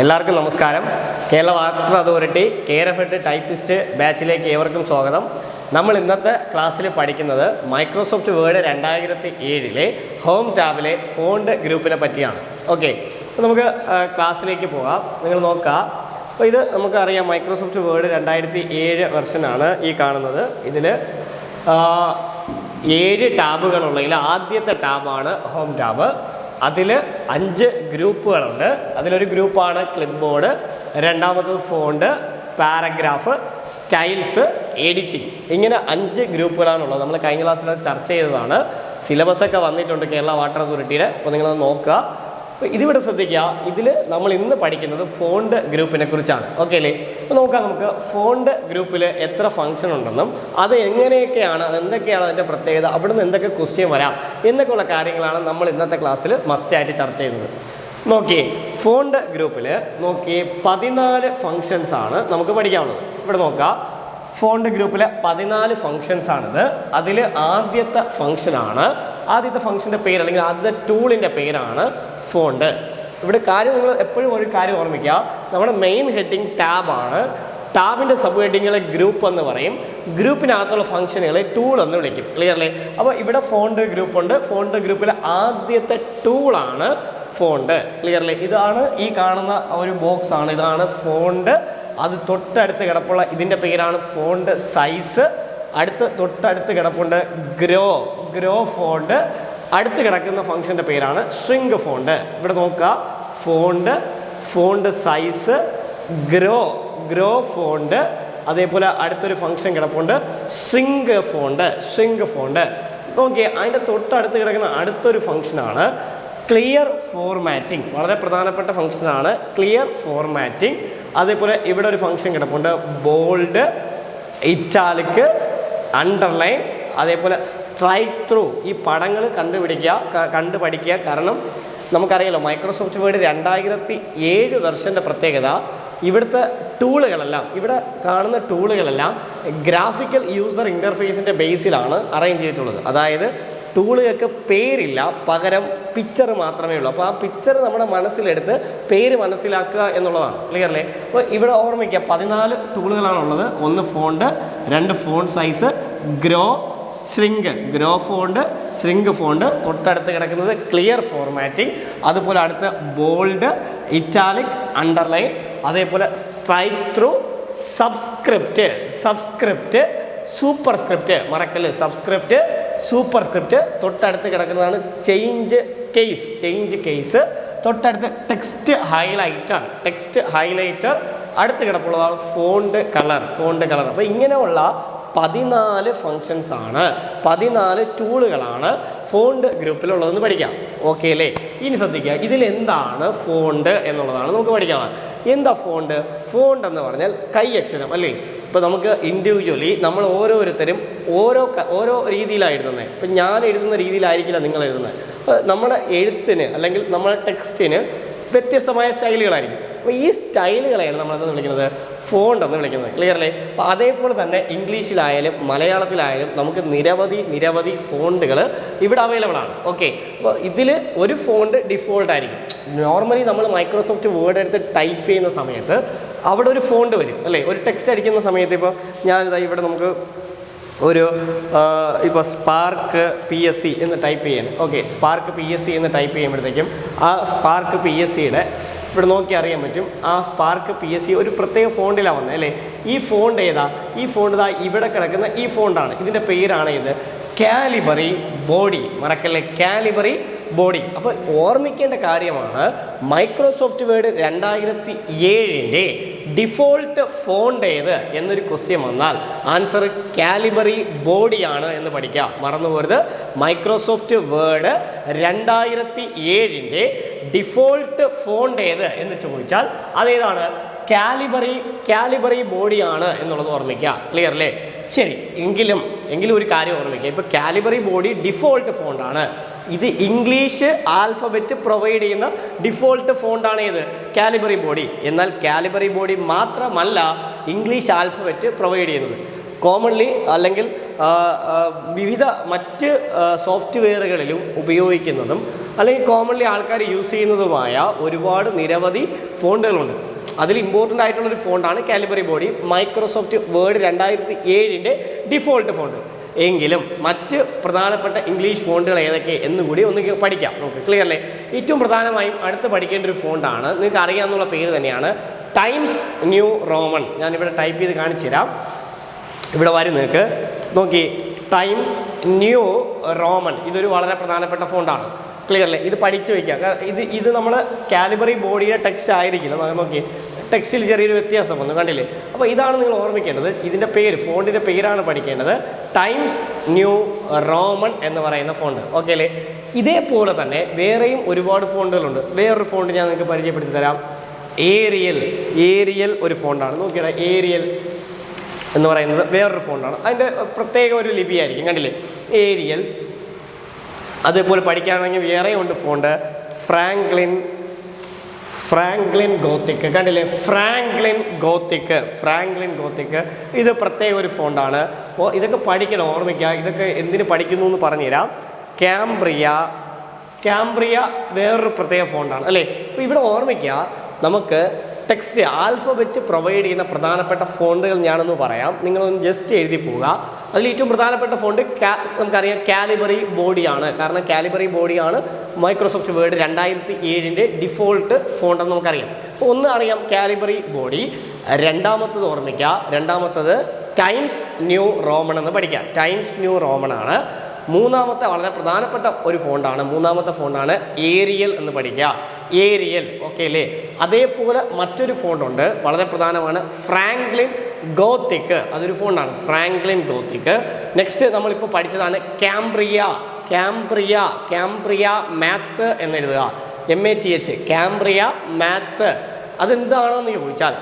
എല്ലാവർക്കും നമസ്കാരം. Kerala water authority Kerafed typist ബാച്ചിലേക്ക് ഏവർക്കും സ്വാഗതം. നമ്മൾ ഇന്നത്തെ ക്ലാസ്സിൽ പഠിക്കുന്നത് മൈക്രോസോഫ്റ്റ് വേർഡ് രണ്ടായിരത്തി ഏഴിലെ ഹോം ടാബിലെ ഫോണ്ട് ഗ്രൂപ്പിനെ പറ്റിയാണ്. ഓക്കെ അപ്പോൾ നമുക്ക് ക്ലാസ്സിലേക്ക് പോകാം. നിങ്ങൾ നോക്കുക. അപ്പോൾ ഇത് നമുക്കറിയാം മൈക്രോസോഫ്റ്റ് വേർഡ് രണ്ടായിരത്തി ഏഴ് വെർഷനാണ് ഈ കാണുന്നത്. ഇതിൽ ഏഴ് ടാബുകളുള്ളതിൽ ആദ്യത്തെ ടാബാണ് ഹോം ടാബ്. അതിൽ അഞ്ച് ഗ്രൂപ്പുകളുണ്ട്. അതിലൊരു ഗ്രൂപ്പാണ് ക്ലിപ്പ് ബോർഡ് രണ്ടാമത്തത് ഫോണ്ട് പാരഗ്രാഫ് സ്റ്റൈൽസ് എഡിറ്റിംഗ് ഇങ്ങനെ അഞ്ച് ഗ്രൂപ്പുകളാണുള്ളത്. നമ്മൾ കഴിഞ്ഞ ക്ലാസ്സിൽ ചർച്ച ചെയ്തതാണ്. സിലബസ് ഒക്കെ വന്നിട്ടുണ്ട് കേരള വാട്ടർ അതോറിറ്റിയുടെ അപ്പോൾ നിങ്ങളത് നോക്കുക. അപ്പോൾ ഇതിവിടെ ശ്രദ്ധിക്കുക. ഇതിൽ നമ്മൾ ഇന്ന് പഠിക്കുന്നത് ഫോണ്ട് ഗ്രൂപ്പിനെ കുറിച്ചാണ്. ഓക്കെ അല്ലേ അപ്പോൾ നോക്കാം നമുക്ക് ഫോണ്ട് ഗ്രൂപ്പിൽ എത്ര ഫംഗ്ഷൻ ഉണ്ടെന്നും അത് എങ്ങനെയൊക്കെയാണ് എന്തൊക്കെയാണ് അതിന്റെ പ്രത്യേകത അവിടെ നിന്ന് എന്തൊക്കെ ക്വസ്റ്റ്യൻ വരാം എന്നൊക്കെയുള്ള കാര്യങ്ങളാണ് നമ്മൾ ഇന്നത്തെ ക്ലാസ്സിൽ മസ്റ്റായിട്ട് ചർച്ച ചെയ്യുന്നത്. നോക്കിയേ ഫോണ്ട് ഗ്രൂപ്പിൽ നോക്കിയേ പതിനാല് ഫങ്ഷൻസ് ആണ് നമുക്ക് പഠിക്കാവുന്നത് ഇവിടെ നോക്കാം. ഫോണ്ട് ഗ്രൂപ്പിലെ പതിനാല് ഫങ്ഷൻസ് ആണിത്. അതിൽ ആദ്യത്തെ ഫങ്ഷനാണ് ആദ്യത്തെ ഫംഗ്ഷന്റെ പേര് അല്ലെങ്കിൽ ആദ്യത്തെ ടൂളിന്റെ പേരാണ് ഫോണ്ട്. ഇവിടെ കാര്യം നിങ്ങൾ എപ്പോഴും ഒരു കാര്യം ഓർമ്മിക്കുക. നമ്മുടെ മെയിൻ ഹെഡിങ് ടാബാണ് ടാബിന്റെ സബ് ഹെഡിങ്ങുകളെ ഗ്രൂപ്പ് എന്ന് പറയും. ഗ്രൂപ്പിനകത്തുള്ള ഫംഗ്ഷനുകളെ ടൂൾ എന്ന് വിളിക്കും. ക്ലിയർ അല്ലേ? അപ്പോൾ ഇവിടെ ഫോണ്ട് ഗ്രൂപ്പ് ഉണ്ട്. ഫോണ്ട് ഗ്രൂപ്പിലെ ആദ്യത്തെ ടൂളാണ് ഫോണ്ട് ക്ലിയർ അല്ലേ? ഇതാണ് ഈ കാണുന്ന ഒരു ബോക്സ് ആണ്. ഇതാണ് ഫോണ്ട് അത് തൊട്ടടുത്ത് കിടപ്പുള്ള ഇതിന്റെ പേരാണ് ഫോണ്ട് സൈസ് അടുത്ത് തൊട്ടടുത്ത് കിടപ്പുണ്ട് ഗ്രോ ഗ്രോ ഫോണ്ട് അടുത്ത് കിടക്കുന്ന ഫംഗ്ഷന്റെ പേരാണ് ഷ്രിങ്ക് ഫോണ്ട് ഇവിടെ നോക്കുക. Font font size grow grow font അതേപോലെ അടുത്തൊരു ഫംഗ്ഷൻ കിടപ്പുണ്ട്. ഷ്രിങ്ക് ഫോണ്ട് ഷ്രിങ്ക് ഫോണ്ട് നോക്കിയേ അതിന്റെ തൊട്ടടുത്ത് കിടക്കുന്ന അടുത്തൊരു ഫംഗ്ഷനാണ് ക്ലിയർ ഫോർമാറ്റിംഗ് വളരെ പ്രധാനപ്പെട്ട ഫംഗ്ഷനാണ് ക്ലിയർ ഫോർമാറ്റിംഗ് അതേപോലെ ഇവിടെ ഒരു ഫംഗ്ഷൻ കിടപ്പുണ്ട്. ബോൾഡ് ഇറ്റാലിക്ക് അണ്ടർലൈൻ അതേപോലെ സ്ട്രൈക്ക് ത്രൂ ഈ പടങ്ങൾ കണ്ടുപിടിക്കുക കണ്ടു പഠിക്കുക കാരണം നമുക്കറിയാലോ മൈക്രോസോഫ്റ്റ് വേർഡ് രണ്ടായിരത്തി ഏഴ് വെർഷന്റെ പ്രത്യേകത. ഇവിടുത്തെ ടൂളുകളെല്ലാം ഇവിടെ കാണുന്ന ടൂളുകളെല്ലാം ഗ്രാഫിക്കൽ യൂസർ ഇന്റർഫേസിന്റെ ബേസിലാണ് അറേഞ്ച് ചെയ്തിട്ടുള്ളത്. അതായത് ടൂളുകൾക്ക് പേരില്ല പകരം പിക്ചർ മാത്രമേ ഉള്ളൂ. അപ്പോൾ ആ പിക്ചർ നമ്മുടെ മനസ്സിലെടുത്ത് പേര് മനസ്സിലാക്കുക എന്നുള്ളതാണ്. ക്ലിയർ അല്ലേ? അപ്പോൾ ഇവിടെ ഓർമ്മിക്കുക പതിനാല് ടൂളുകളാണുള്ളത് ഒന്ന് ഫോണ്ട് രണ്ട് font size grow shrink grow font shrink font തൊട്ടടുത്ത് കിടക്കുന്നത് ക്ലിയർ ഫോർമാറ്റിംഗ് അതുപോലെ അടുത്ത് ബോൾഡ് ഇറ്റാലിക് അണ്ടർലൈൻ അതേപോലെ strike through subscript subscript superscript മറക്കൽ സബ്സ്ക്രിപ്റ്റ് സൂപ്പർ സ്ക്രിപ്റ്റ് തൊട്ടടുത്ത് കിടക്കുന്നതാണ് ചേഞ്ച് കേസ് ചേഞ്ച് കേസ് തൊട്ടടുത്ത് ടെക്സ്റ്റ് ഹൈലൈറ്റർ ടെക്സ്റ്റ് ഹൈലൈറ്റർ അടുത്ത് കിടപ്പുള്ളതാണ് ഫോണ്ട് കളർ ഫോണ്ട് കളർ അപ്പോൾ ഇങ്ങനെയുള്ള പതിനാല് ഫങ്ഷൻസ് ആണ്. പതിനാല് ടൂളുകളാണ് ഫോണ്ട് ഗ്രൂപ്പിലുള്ളതെന്ന് പഠിക്കാം. ഓക്കെ അല്ലേ? ഇനി ശ്രദ്ധിക്കുക ഇതിൽ എന്താണ് ഫോണ്ട് എന്നുള്ളതാണ് നമുക്ക് പഠിക്കാം. എന്താ ഫോണ്ട് ഫോണ്ട് എന്ന് പറഞ്ഞാൽ കൈ അക്ഷരം അല്ലേ? ഇപ്പോൾ നമുക്ക് ഇൻഡിവിജ്വലി നമ്മൾ ഓരോരുത്തരും ഓരോ ഓരോ രീതിയിലാണ് എഴുതുന്നത് ഇപ്പം ഞാൻ എഴുതുന്ന രീതിയിലായിരിക്കില്ല നിങ്ങൾ എഴുതുന്നത്. നമ്മുടെ എഴുത്തിന് അല്ലെങ്കിൽ നമ്മുടെ ടെക്സ്റ്റിന് വ്യത്യസ്തമായ സ്റ്റൈലുകളായിരിക്കും അപ്പോൾ ഈ സ്റ്റൈലുകളെയാണ് നമ്മളെന്ന് വിളിക്കുന്നത്? ഫോണ്ട് എന്ന് വിളിക്കുന്നത്. അല്ലേ? അപ്പോൾ അതേപോലെ തന്നെ ഇംഗ്ലീഷിലായാലും മലയാളത്തിലായാലും നമുക്ക് നിരവധി നിരവധി ഫോണ്ടുകൾ ഇവിടെ അവൈലബിൾ ആണ്. ഓക്കെ അപ്പോൾ ഇതിൽ ഒരു ഫോണ്ട് ഡിഫോൾട്ട് ആയിരിക്കും. നോർമലി നമ്മൾ മൈക്രോസോഫ്റ്റ് വേർഡ് എടുത്ത് ടൈപ്പ് ചെയ്യുന്ന സമയത്ത് അവിടെ ഒരു ഫോണ്ട് വരും. അല്ലേ? ഒരു ടെക്സ്റ്റ് അടിക്കുന്ന സമയത്ത് ഇപ്പോൾ ഞാനിതാ ഇവിടെ നമുക്ക് ഒരു ഇപ്പോൾ സ്പാർക്ക് പി എസ് സി എന്ന് ടൈപ്പ് ചെയ്യാൻ okay Spark P S C എന്ന് ടൈപ്പ് ചെയ്യുമ്പോഴത്തേക്കും ആ സ്പാർക്ക് പി എസ് സിയുടെ ഇവിടെ നോക്കി അറിയാൻ പറ്റും. ആ സ്പാർക്ക് പി എസ് സി ഒരു പ്രത്യേക ഫോണ്ടിലാണ് വന്നത് അല്ലേ? ഈ ഫോണ്ട് ഏതാ? ഈ ഫോണ്ട് ഇതാ ഇവിടെ കിടക്കുന്ന ഈ ഫോണ്ടാണ്. ഇതിന്റെ പേരാണ് ഇത് കാലിബറി ബോഡി മറക്കല്ലേ? കാലിബറി ബോഡി അപ്പോൾ ഓർമ്മിക്കേണ്ട കാര്യമാണ് മൈക്രോസോഫ്റ്റ് വേർഡ് രണ്ടായിരത്തി ഏഴിന്റെ ഡിഫോൾട്ട് ഫോണ്ട് ഏത് എന്നൊരു ക്വസ്റ്റ്യൻ വന്നാൽ ആൻസർ കാലിബറി ബോഡിയാണ് എന്ന് പഠിക്കാം. മറന്നു പോരുത് മൈക്രോസോഫ്റ്റ് വേർഡ് രണ്ടായിരത്തി ഏഴിന്റെ ഡിഫോൾട്ട് ഫോണ്ട് ഏത് എന്ന് ചോദിച്ചാൽ അതേതാണ് കാലിബറി കാലിബറി ബോഡിയാണ് എന്നുള്ളത് ഓർമ്മിക്കുക. ക്ലിയർ അല്ലേ? ശരി എങ്കിലും എങ്കിലും ഒരു കാര്യം ഓർമ്മിക്കുക. ഇപ്പോൾ കാലിബറി ബോഡി ഡിഫോൾട്ട് ഫോണ്ടാണ് ഇത് ഇംഗ്ലീഷ് ആൽഫബറ്റ് പ്രൊവൈഡ് ചെയ്യുന്ന ഡിഫോൾട്ട് ഫോണ്ടാണ് ഇത് കാലിബറി ബോഡി എന്നാൽ കാലിബറി ബോഡി മാത്രമല്ല ഇംഗ്ലീഷ് ആൽഫബറ്റ് പ്രൊവൈഡ് ചെയ്യുന്നത്. കോമൺലി അല്ലെങ്കിൽ വിവിധ മറ്റ് സോഫ്റ്റ്വെയറുകളിലും ഉപയോഗിക്കുന്നതും അല്ലെങ്കിൽ കോമൺലി ആൾക്കാർ യൂസ് ചെയ്യുന്നതുമായ ഒരുപാട് നിരവധി ഫോണ്ടുകളുണ്ട്. അതിൽ ഇമ്പോർട്ടന്റ് ആയിട്ടുള്ളൊരു ഫോണ്ടാണ് കാലിബറി ബോഡി മൈക്രോസോഫ്റ്റ് വേർഡ് രണ്ടായിരത്തി ഏഴിന്റെ ഡിഫോൾട്ട് ഫോണ്ട് എങ്കിലും മറ്റ് പ്രധാനപ്പെട്ട ഇംഗ്ലീഷ് ഫോണ്ടുകൾ ഏതൊക്കെ എന്നും കൂടി ഒന്ന് പഠിക്കാം. നമുക്ക് ക്ലിയർ അല്ലേ? ഏറ്റവും പ്രധാനമായും അടുത്ത് പഠിക്കേണ്ട ഒരു ഫോണ്ടാണ് നിങ്ങൾക്ക് അറിയാമെന്നുള്ള പേര് തന്നെയാണ് ടൈംസ് ന്യൂ റോമൺ ഞാനിവിടെ ടൈപ്പ് ചെയ്ത് കാണിച്ചു തരാം. ഇവിടെ വരും നിങ്ങൾക്ക് നോക്കി ടൈംസ് ന്യൂ റോമൺ ഇതൊരു വളരെ പ്രധാനപ്പെട്ട ഫോണ്ടാണ്. ക്ലിയർ അല്ലേ? ഇത് പഠിച്ചു വയ്ക്കുക കാരണം ഇത് ഇത് നമ്മൾ കാലിബറി ബോഡിയുടെ ടെക്സ്റ്റ് ആയിരിക്കില്ല. നമുക്ക് ടെക്സ്റ്റിൽ ചെറിയൊരു വ്യത്യാസം വന്നു. കണ്ടില്ലേ? അപ്പോൾ ഇതാണ് നിങ്ങൾ ഓർമ്മിക്കേണ്ടത്. ഇതിന്റെ പേര് ഫോണ്ടിന്റെ പേരാണ് പഠിക്കേണ്ടത്. ടൈംസ് ന്യൂ റോമൺ എന്ന് പറയുന്ന ഫോണ്ട്. ഓക്കെ അല്ലേ? ഇതേപോലെ തന്നെ വേറെയും ഒരുപാട് ഫോണ്ടുകളുണ്ട്. വേറൊരു ഫോണ്ട് ഞാൻ നിങ്ങൾക്ക് പരിചയപ്പെടുത്തി തരാം. ഏരിയൽ ഏരിയൽ ഒരു ഫോണ്ടാണ്. നോക്കിയടാ ഏരിയൽ എന്ന് പറയുന്നത് വേറൊരു ഫോണ്ടാണ്. അതിന്റെ പ്രത്യേക ഒരു ലിപിയായിരിക്കും. കണ്ടില്ലേ? ഏരിയൽ അതേപോലെ പഠിക്കുകയാണെങ്കിൽ വേറെയുണ്ട് ഫോണ്ട് ഫ്രാങ്ക്ലിൻ ഫ്രാങ്ക്ലിൻ ഗോത്തിക് കണ്ടില്ലേ? ഫ്രാങ്ക്ലിൻ ഗോത്തിക് ഫ്രാങ്ക്ലിൻ ഗോത്തിക് ഇത് പ്രത്യേക ഒരു ഫോണ്ടാണ് അപ്പോൾ ഇതൊക്കെ പഠിക്കണം ഓർമ്മിക്കുക. ഇതൊക്കെ എന്തിന് പഠിക്കുന്നു എന്ന് പറഞ്ഞുതരാം. ക്യാംബ്രിയ ക്യാംബ്രിയ വേറൊരു പ്രത്യേക ഫോണ്ടാണ് അല്ലേ? അപ്പോൾ ഇവിടെ ഓർമ്മിക്കുക നമുക്ക് ടെക്സ്റ്റ് ആൽഫബറ്റ് പ്രൊവൈഡ് ചെയ്യുന്ന പ്രധാനപ്പെട്ട ഫോണ്ടുകൾ ഞാനൊന്ന് പറയാം. നിങ്ങളൊന്ന് ജസ്റ്റ് എഴുതി പോവുക. അതിൽ ഏറ്റവും പ്രധാനപ്പെട്ട ഫോണ്ട് നമുക്കറിയാം കാലിബറി ബോഡിയാണ് കാരണം കാലിബറി ബോഡിയാണ് മൈക്രോസോഫ്റ്റ് വേർഡ് രണ്ടായിരത്തി ഏഴിന്റെ ഡിഫോൾട്ട് ഫോണ്ടെന്ന് നമുക്കറിയാം. അപ്പോൾ ഒന്ന് അറിയാം കാലിബറി ബോഡി രണ്ടാമത്തത് ഓർമ്മിക്കുക. രണ്ടാമത്തത് ടൈംസ് ന്യൂ റോമൺ എന്ന് പഠിക്കുക. ടൈംസ് ന്യൂ റോമൺ ആണ്. മൂന്നാമത്തെ വളരെ പ്രധാനപ്പെട്ട ഒരു ഫോണ്ടാണ് മൂന്നാമത്തെ ഫോണ്ടാണ് ഏരിയൽ എന്ന് പഠിക്കുക. ഏരിയൽ ഓക്കെ അല്ലേ അതേപോലെ മറ്റൊരു ഫോണ്ടുണ്ട് വളരെ പ്രധാനമാണ്. ഫ്രാങ്ക്ലിൻ ഗോത്തിക്ക് അതൊരു ഫോണ്ടാണ് ഫ്രാങ്ക്ലിൻ ഗോത്തിക്ക് നെക്സ്റ്റ് നമ്മളിപ്പോൾ പഠിച്ചതാണ് Cambria Cambria Cambria math എന്നെഴുതുക. M A T H Cambria math. അതെന്താണെന്ന് ചോദിച്ചാൽ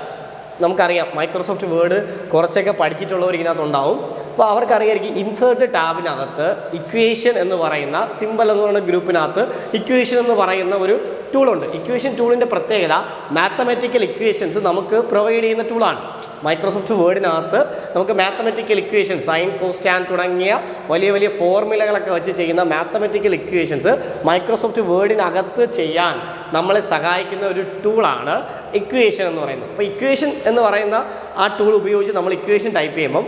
നമുക്കറിയാം. മൈക്രോസോഫ്റ്റ് വേർഡ് കുറച്ചൊക്കെ പഠിച്ചിട്ടുള്ളവർ ഇതിനകത്തുണ്ടാവും. അപ്പോൾ അവർക്കറിയായിരിക്കും ഇൻസേർട്ട് ടാബിനകത്ത് ഇക്വേഷൻ എന്ന് പറയുന്ന സിമ്പിൾ എന്ന് പറയുന്ന ഗ്രൂപ്പിനകത്ത് ഇക്വേഷൻ എന്ന് പറയുന്ന ഒരു ടൂളുണ്ട് ഇക്വേഷൻ ടൂളിന്റെ പ്രത്യേകത മാത്തമാറ്റിക്കൽ ഇക്വേഷൻസ് നമുക്ക് പ്രൊവൈഡ് ചെയ്യുന്ന ടൂളാണ് മൈക്രോസോഫ്റ്റ് വേർഡിനകത്ത് നമുക്ക് മാത്തമാറ്റിക്കൽ ഇക്വേഷൻ സൈൻ കോസ്റ്റാൻ തുടങ്ങിയ വലിയ വലിയ ഫോർമുലകളൊക്കെ വെച്ച് ചെയ്യുന്ന മാത്തമാറ്റിക്കൽ ഇക്വേഷൻസ് മൈക്രോസോഫ്റ്റ് വേർഡിനകത്ത് ചെയ്യാൻ നമ്മളെ സഹായിക്കുന്ന ഒരു ടൂളാണ് ഇക്വേഷൻ എന്ന് പറയുന്നത്. അപ്പോൾ ഇക്വേഷൻ എന്ന് പറയുന്ന ആ ടൂൾ ഉപയോഗിച്ച് നമ്മൾ ഇക്വേഷൻ ടൈപ്പ് ചെയ്യുമ്പം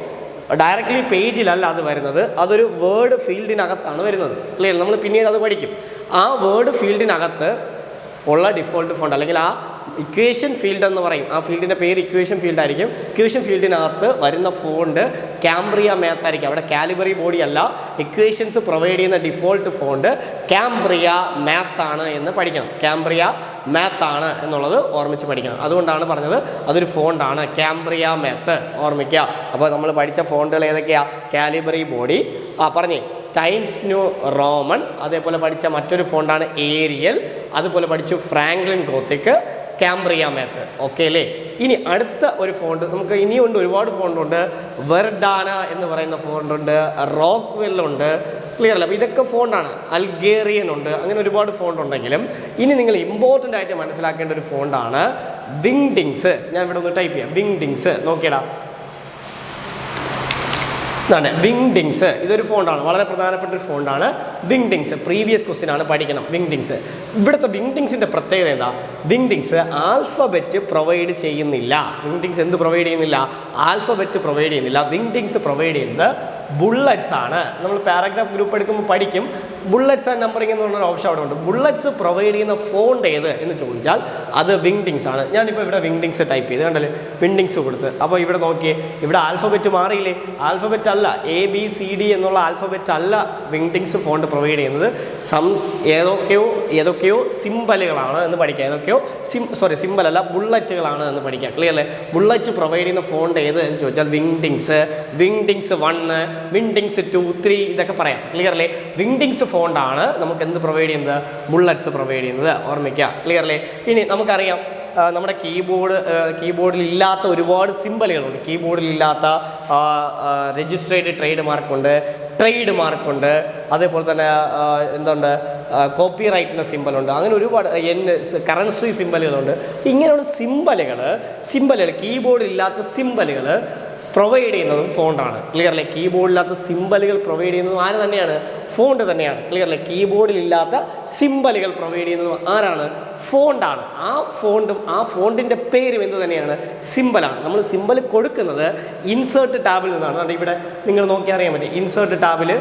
ഡയറക്റ്റ്ലി പേജിലല്ല അത് വരുന്നത്. അതൊരു വേർഡ് ഫീൽഡിനകത്താണ് വരുന്നത്. ക്ലിയർ നമ്മൾ പിന്നീട് അത് പഠിക്കും. ആ വേർഡ് ഫീൽഡിനകത്ത് ഉള്ള ഡിഫോൾട്ട് ഫോണ്ട് അല്ലെങ്കിൽ ആ ഇക്വേഷൻ ഫീൽഡ് എന്ന് പറയും. ആ ഫീൽഡിന്റെ പേര് ഇക്വേഷൻ ഫീൽഡ് ആയിരിക്കും. ഇക്വേഷൻ ഫീൽഡിനകത്ത് വരുന്ന ഫോണ്ട് ക്യാംബ്രിയ മാത്ത് ആയിരിക്കും. അവിടെ കാലിബറി ബോഡി അല്ല ഇക്വേഷൻസ് പ്രൊവൈഡ് ചെയ്യുന്ന ഡിഫോൾട്ട് ഫോണ്ട് ക്യാംബ്രിയ മാത്താണ് എന്ന് പഠിക്കണം. ക്യാംബ്രിയ മാത്ത് ആണ് എന്നുള്ളത് ഓർമ്മിച്ച് പഠിക്കണം. അതുകൊണ്ടാണ് പറഞ്ഞത് അതൊരു ഫോണ്ടാണ് ക്യാംബ്രിയ മാത്ത് ഓർമ്മിക്കുക. അപ്പോൾ നമ്മൾ പഠിച്ച ഫോണ്ടുകൾ ഏതൊക്കെയാണ് കാലിബറി ബോഡി ആ പറഞ്ഞേ. ടൈംസ് ന്യൂ റോമൺ അതേപോലെ പഠിച്ച മറ്റൊരു ഫോണ്ടാണ് ഏരിയൽ അതുപോലെ പഠിച്ചു Franklin Gothic Cambria math okay അല്ലേ? ഇനി അടുത്ത ഒരു ഫോണ്ട് നമുക്ക് ഇനിയുണ്ട് ഒരുപാട് ഫോണ്ടുണ്ട് വെർഡാന എന്ന് പറയുന്ന ഫോണ്ടുണ്ട് റോക്ക് വെല്ലുണ്ട് ക്ലിയർ അല്ല. അപ്പോൾ ഇതൊക്കെ ഫോണ്ടാണ് അൽഗേറിയൻ ഉണ്ട്. അങ്ങനെ ഒരുപാട് ഫോണ്ട് ഉണ്ടെങ്കിലും ഇനി നിങ്ങൾ ഇമ്പോർട്ടന്റ് ആയിട്ട് മനസ്സിലാക്കേണ്ട ഒരു ഫോണ്ടാണ് വിങ്ഡിങ്സ് ഞാൻ ഇവിടെ ഒന്ന് ടൈപ്പ് ചെയ്യാം. വിങ്ഡിങ്സ് നോക്കിയടാ. ഇതാണ് വിങ്ഡിങ്സ് ഇതൊരു ഫോണ്ടാണ് വളരെ പ്രധാനപ്പെട്ട ഒരു ഫോണ്ടാണ് വിങ്ഡിങ്സ് പ്രീവിയസ് ക്വസ്റ്റ്യൻ ആണ് പഠിക്കണം. വിങ്ഡിങ്സ് ഇവിടുത്തെ വിങ്ഡിങ്സിന്റെ പ്രത്യേകത എന്താ? വിങ്ഡിങ്സ് ആൽഫബറ്റ് പ്രൊവൈഡ് ചെയ്യുന്നില്ല. വിങ്ഡിങ്സ് എന്ത് പ്രൊവൈഡ് ചെയ്യുന്നില്ല? ആൽഫബറ്റ് പ്രൊവൈഡ് ചെയ്യുന്നില്ല. വിങ്ഡിങ്സ് പ്രൊവൈഡ് ചെയ്യുന്നത് ബുള്ളറ്റ്സ് ആണ്. നമ്മൾ പാരഗ്രാഫ് ഗ്രൂപ്പ് എടുക്കുമ്പോൾ പഠിക്കും. ബുള്ളറ്റ്സ് ആൻഡ് നമ്പറിംഗ് എന്ന് പറഞ്ഞൊരു ഓപ്ഷൻ അവിടെ ഉണ്ട്. ബുള്ളറ്റ്സ് പ്രൊവൈഡ് ചെയ്യുന്ന ഫോണ്ട് ഏത് എന്ന് ചോദിച്ചാൽ അത് വിങ്ഡിങ്സ് ആണ്. ഞാനിപ്പോൾ ഇവിടെ വിങ്ഡിങ്സ് ടൈപ്പ് ചെയ്ത് കണ്ടല്ലേ? വിങ്ഡിങ്സ് കൊടുത്ത്. അപ്പോൾ ഇവിടെ നോക്കിയേ ഇവിടെ ആൽഫബറ്റ് മാറിയില്ലേ? ആൽഫബറ്റ് അല്ല. എ ബി സി ഡി എന്നുള്ള ആൽഫബറ്റ് അല്ല വിങ്ഡിങ്സ് ഫോണ്ട് പ്രൊവൈഡ് ചെയ്യുന്നത്. സം ഏതൊക്കെയോ ഏതൊക്കെയോ സിമ്പലുകളാണ് എന്ന് പഠിക്കുക ഏതൊക്കെയോ സിം സോറി സിമ്പൽ അല്ല ബുള്ളറ്റുകളാണ് എന്ന് പഠിക്കുക ക്ലിയർ അല്ലേ? ബുള്ളറ്റ് പ്രൊവൈഡ് ചെയ്യുന്ന ഫോണ്ട് ഏത് എന്ന് ചോദിച്ചാൽ Wingdings Wingdings one Wingdings two three ഇതൊക്കെ പറയാം. ക്ലിയർ അല്ലേ? വിങ്ഡിങ്സ് ഫോണ്ടാണ് നമുക്ക് എന്ത് പ്രൊവൈഡ് ചെയ്യുന്നത്? ബുള്ളറ്റ്സ് പ്രൊവൈഡ് ചെയ്യുന്നത്. ഓർമ്മിക്കുക ക്ലിയർ അല്ലേ? ഇനി നമുക്കറിയാം നമ്മുടെ കീബോർഡ് കീബോർഡിൽ ഇല്ലാത്ത ഒരുപാട് സിമ്പലുകളുണ്ട് കീബോർഡിൽ ഇല്ലാത്ത രജിസ്ട്രേഡ് ട്രേഡ് മാർക്കുണ്ട് ട്രേഡ് മാർക്കുണ്ട് അതേപോലെ തന്നെ എന്തുണ്ട്? കോപ്പി റൈറ്റിന്റെ സിമ്പലുണ്ട് അങ്ങനെ ഒരുപാട് എൻ കറൻസി സിമ്പലുകളുണ്ട് ഇങ്ങനെയുള്ള സിമ്പലുകൾ സിമ്പലുകൾ കീബോർഡിൽ ഇല്ലാത്ത സിമ്പലുകൾ പ്രൊവൈഡ് ചെയ്യുന്നതും ഫോണ്ടാണ് ക്ലിയർലി കീബോർഡില്ലാത്ത സിമ്പലുകൾ പ്രൊവൈഡ് ചെയ്യുന്നതും ആര് തന്നെയാണ്? ഫോണ്ട് തന്നെയാണ്. ക്ലിയർലി കീബോർഡിലില്ലാത്ത സിമ്പലുകൾ പ്രൊവൈഡ് ചെയ്യുന്നതും ആരാണ്? ഫോണ്ടാണ് ആ ഫോണ്ടും ആ ഫോണ്ടിന്റെ പേരും എന്ത് തന്നെയാണ്? സിമ്പലാണ് നമ്മൾ സിമ്പൽ കൊടുക്കുന്നത് ഇൻസേർട്ട് ടാബിൽ നിന്നാണ്. അതുകൊണ്ട് ഇവിടെ നിങ്ങൾ നോക്കി അറിയാൻ പറ്റും. ഇൻസേർട്ട് ടാബിൽ